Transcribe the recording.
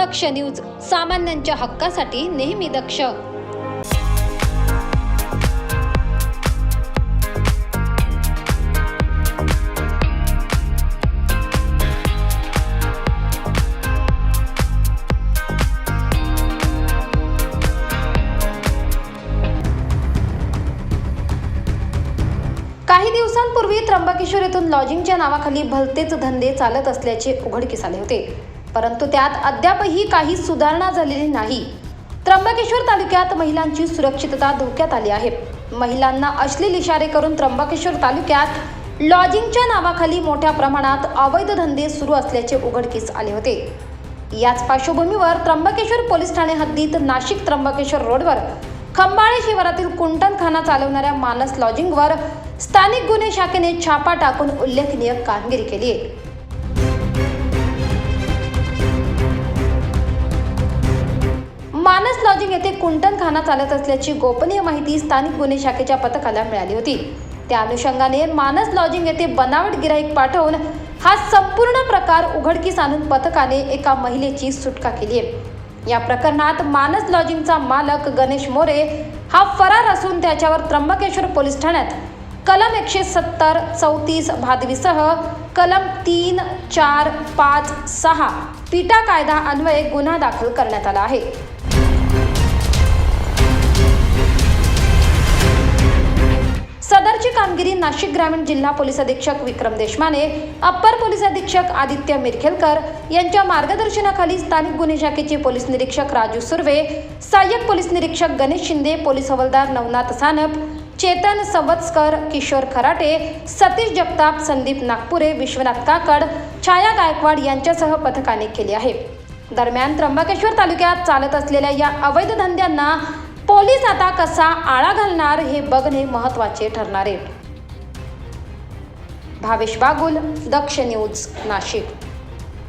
दक्ष news सामान्यांच्या हक्कासाठी नेहमी दक्ष. काही दिवसांपूर्वी त्र्यंबकेश्वर येथून लॉजिंगच्या नावाखाली भलतेच धंदे चालत असल्याचे उघडकीस आले होते. परंतु त्यात अद्यापही काही सुधारणा झालेली नाही. त्र्यंबकेश्वर तालुक्यात महिलांची सुरक्षितता धोक्यात आली आहे. महिलांना अश्लील इशारे करून त्र्यंबकेश्वर तालुक्यात लॉजिंगच्या नावाखाली मोठ्या प्रमाणात अवैध धंदे सुरू असल्याचे उघडकीस आले होते. याच पार्श्वभूमीवर त्र्यंबकेश्वर पोलीस ठाणे हद्दीत नाशिक त्र्यंबकेश्वर रोडवर खंबाळे शिवारातील कुंटणखाना चालवणाऱ्या मानस लॉजिंगवर स्थानिक गुन्हे शाखेने छापा टाकून उल्लेखनीय कामगिरी केली आहे. मानस लॉजिंग येथे कुंटणखाना चालत असल्याची गोपनीय माहिती स्थानिक गुन्हे शाखेच्या पथकाला मिळाली होती. त्या अनुषंगाने मानस लॉजिंग येथे बनावट गिराईक पाठवून हा संपूर्ण प्रकार उघडकीस आणून पथकाने एका महिलेची सुटका केली आहे. या प्रकरणात मानस लॉजिंगचा मालक गणेश मोरे हा फरार असून त्याच्यावर त्र्यंबकेश्वर पोलीस ठाण्यात कलम एकशे सत्तर चौतीस भादवीसह कलम तीन चार पाच सहा पिटा कायदा अन्वये गुन्हा दाखल करण्यात आला आहे. कामगिरी नाशिक ग्रामीण जिल्हा पोलीस अधीक्षक विक्रम देशमाने अप्पर पोलीस अधीक्षक आदित्य मिरखेलकर यांच्या मार्गदर्शनाखाली स्थानिक गुन्हे शाखेचे पोलीस निरीक्षक राजू सुर्वे सहाय्यक पोलीस निरीक्षक गणेश शिंदे पोलीस हवालदार नवनाथ सानप चेतन सवत्सकर किशोर खराटे सतीश जगताप संदीप नागपुरे विश्वनाथ काकड छाया गायकवाड यांच्यासह पथकाने केली आहे. दरम्यान त्र्यंबकेश्वर तालुक्यात चालत असलेल्या या अवैध धंद्यांना पोलीस आता कसा आळा घालणार हे बघणे महत्त्वाचे ठरणार आहे. भावेश बागुल दक्ष न्यूज नाशिक.